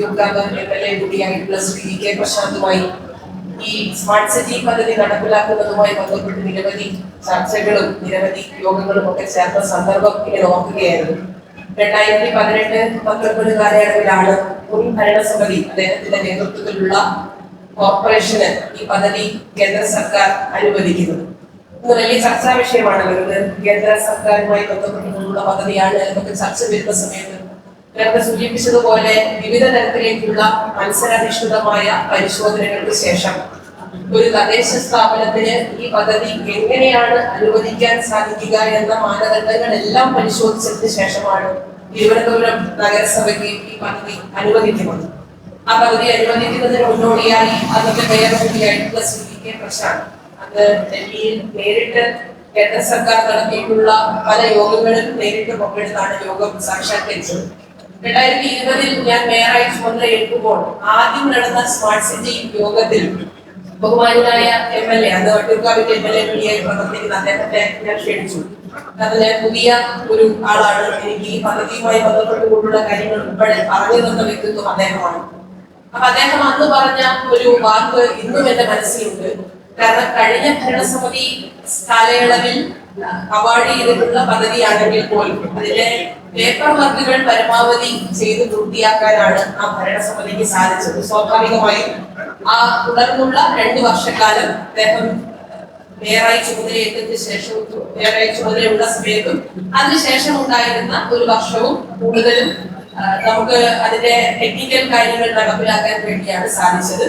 യുഗാന്ത M L A കൂടിയായിട്ടുള്ള Shri K പ്രശാന്തുമായി ഈ സ്മാർട്ട് സിറ്റി പദ്ധതി നടപ്പിലാക്കുന്നതുമായി ബന്ധപ്പെട്ട് നിരവധി ചർച്ചകളും നിരവധി യോഗങ്ങളും ഒക്കെ ചേർന്ന സന്ദർഭം ഇങ്ങനെ ഓർക്കുകയായിരുന്നു. രണ്ടായിരത്തി പതിനെട്ട് പത്തൊൻപത് കാലയളവിലാണ് മുൻ ഭരണസമിതി അദ്ദേഹത്തിന്റെ നേതൃത്വത്തിലുള്ള കോർപ്പറേഷന് ഈ പദ്ധതി കേന്ദ്ര സർക്കാർ അനുവദിക്കുന്നത്. ഇത് വലിയ ചർച്ചാ വിഷയമാണ് വരുന്നത്. കേന്ദ്ര സർക്കാരുമായി ബന്ധപ്പെട്ടുള്ള പദ്ധതിയാണ്. ചർച്ച വരുന്ന സമയത്ത് നേരത്തെ സൂചിപ്പിച്ചതുപോലെ വിവിധ തരത്തിലേക്കുള്ള മത്സരാധിഷ്ഠിതമായ പരിശോധനകൾക്ക് ശേഷം ഒരു തദ്ദേശ സ്ഥാപനത്തിന് ഈ പദ്ധതി എങ്ങനെയാണ് അനുവദിക്കാൻ സാധിക്കുക എന്ന മാനദണ്ഡങ്ങളെല്ലാം പരിശോധിച്ചതിന് ശേഷമാണ് തിരുവനന്തപുരം നഗരസഭയ്ക്ക് ഈ പദ്ധതി അനുവദിക്കുന്നത്. ആ പദ്ധതി അനുവദിക്കുന്നതിന് മുന്നോടിയായി അന്നത്തെ മേയർ കൂടിയായിട്ടുള്ള വി കെ പ്രശാന്ത്. അത് ഡൽഹിയിൽ നേരിട്ട് കേന്ദ്ര സർക്കാർ നടത്തിയിട്ടുള്ള പല യോഗങ്ങളിൽ നേരിട്ട് പങ്കെടുത്താണ് യോഗം സാക്ഷാത്കരിച്ചത്. രണ്ടായിരത്തി ഇരുപതിൽ ഞാൻ മേയറായി ചുമതല ഏൽക്കുമ്പോൾ ആദ്യം നടന്ന സ്മാർട്ട് സിറ്റി യോഗത്തിൽ ബഹുമാനായ എം എൽ എ അത് വട്ടിയൂർക്കാവിന്റെ എം എൽ എ കൂടിയായി പ്രവർത്തിക്കുന്ന അദ്ദേഹത്തെ ഞാൻ ക്ഷണിച്ചു. അതിന് പുതിയ ഒരു ആളാണ്. എനിക്ക് ഈ പദ്ധതിയുമായി ബന്ധപ്പെട്ടുകൊണ്ടുള്ള കാര്യങ്ങൾ ഉൾപ്പെടെ പറഞ്ഞു തന്ന വ്യക്തിത്വം അദ്ദേഹമാണ്. അപ്പൊ അദ്ദേഹം അന്ന് പറഞ്ഞ ഒരു വാക്ക് ഇന്നും എന്റെ മനസ്സിലുണ്ട്. കാരണം കഴിഞ്ഞ ഭരണസമിതി കാലയളവിൽ അവാർഡ് ചെയ്തിട്ടുള്ള പദ്ധതിയാണെങ്കിൽ പോലും അതിലെ പേപ്പർ വർക്കുകൾ പരമാവധി ചെയ്ത് പൂർത്തിയാക്കാനാണ് ആ ഭരണസമിതിക്ക് സാധിച്ചത്. സ്വാഭാവികമായും ആ തുടർന്നുള്ള രണ്ടു വർഷക്കാലം അദ്ദേഹം മേയറായി ചുമതലയേറ്റതിന് ശേഷവും മേയറായി ചുമതലയുള്ള സമയത്തും അതിനുശേഷം ഉണ്ടായിരുന്ന ഒരു വർഷവും കൂടുതലും നമുക്ക് അതിന്റെ ടെക്നിക്കൽ കാര്യങ്ങൾ നടപ്പിലാക്കാൻ വേണ്ടിയാണ് സാധിച്ചത്.